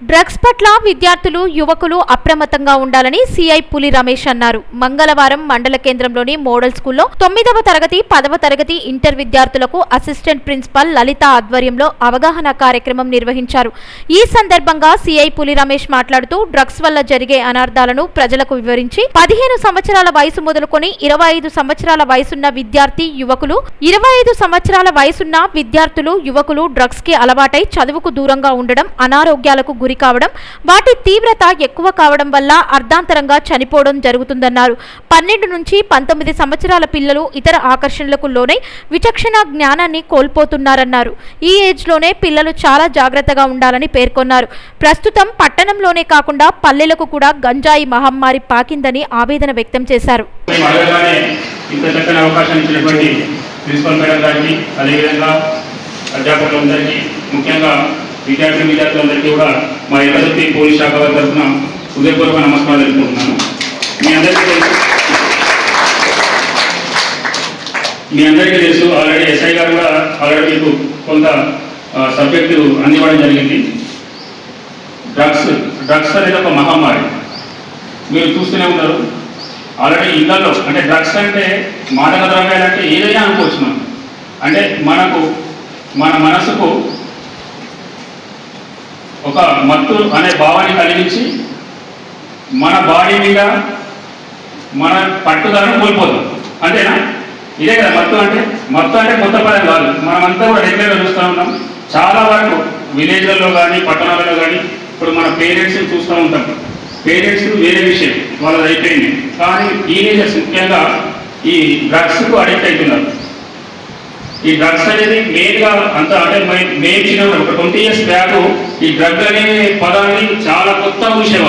Drugs పట్ల విద్యార్థులు యువకులు అప్రమత్తంగా ఉండాలని సిఐ పులి రమేష్ అన్నారు. మంగళవారం మండల కేంద్రంలోని మోడల్ స్కూల్లో తొమ్మిదవ తరగతి పదవ తరగతి ఇంటర్ విద్యార్థులకు అసిస్టెంట్ ప్రిన్సిపల్ లలిత ఆధ్వర్యంలో అవగాహన కార్యక్రమం నిర్వహించారు. ఈ సందర్భంగా సిఐ పులి రమేష్ మాట్లాడుతూ డ్రగ్స్ వల్ల జరిగే అనార్థాలను ప్రజలకు వివరించి పదిహేను సంవత్సరాల వయసు మొదలుకొని ఇరవై ఐదు సంవత్సరాల వయసున్న విద్యార్థి యువకులు ఇరవై ఐదు సంవత్సరాల వయసున్న విద్యార్థులు యువకులు డ్రగ్స్కి అలవాటై చదువుకు దూరంగా ఉండడం అనారోగ్యాలకు గురి కావడం వాటి తీవ్రత ఎక్కువ కావడం వల్ల అర్ధాంతరంగా చనిపోవడం జరుగుతుందన్నారు. పన్నెండు నుంచి పంతొమ్మిది సంవత్సరాల పిల్లలు ఇతర ఆకర్షణలకు లోనై విచక్షణ జ్ఞానాన్ని కోల్పోతున్నారన్నారు. ఈ ఏజ్లోనే పిల్లలు చాలా జాగ్రత్తగా ఉండాలని పేర్కొన్నారు. ప్రస్తుతం పట్టణంలోనే కాకుండా పల్లెలకు కూడా గంజాయి మహమ్మారి పాకిందని ఆవేదన వ్యక్తం చేశారు. ఇంత చక్కని అవకాశం ఇచ్చినటువంటి ప్రిన్సిపల్ మేడం గారికి అదేవిధంగా అధ్యాపకులందరికీ ముఖ్యంగా విద్యార్థి విద్యార్థులందరికీ కూడా మా ఎల్లదొత్తి పోలీస్ శాఖ వారి తరఫున హృదయపూర్వక నమస్కారాలు తెలుపుకుంటున్నాను. మీ అందరికీ తెలుసు మీ అందరికీ తెలుసు ఆల్రెడీ ఎస్ఐ గారు కూడా ఆల్రెడీ మీకు కొంత సబ్జెక్టు అందివ్వడం జరిగింది. డ్రగ్స్ డ్రగ్స్ అనేది ఒక మహమ్మారి. మీరు చూస్తూనే ఉన్నారు. ఆల్రెడీ ఇళ్ళలో అంటే డ్రగ్స్ అంటే మాదక ద్రవ్యాలు అంటే ఏదైనా అనుకోవచ్చు మనం. అంటే మనకు మన మనసుకు ఒక మత్తు అనే భావాన్ని కలిగించి మన బాడీ మీద మన పట్టుదలను కోల్పోతాం. అంతేనా? ఇదే కదా మత్తు అంటే? మత్తు అంటే కొత్త పదం కాదు. మనమంతా కూడా రెగ్యులర్గా చూస్తూ ఉన్నాం చాలా వరకు విలేజ్లలో కానీ పట్టణాలలో కానీ ఇప్పుడు మన పేరెంట్స్ని చూస్తూ ఉంటాం. పేరెంట్స్ వేరే విషయం. వాళ్ళది అయిపోయింది. కానీ టీనేజర్స్ ముఖ్యంగా ఈ డ్రగ్స్కు అడిక్ట్ అవుతున్నారు. ఈ డ్రగ్స్ అనేది మెయిన్గా అంత అంటే మేము చిన్న ఒక ట్వంటీ ఇయర్స్ బ్యాక్ ఈ డ్రగ్ అనే పదాన్ని చాలా కొత్త విషయం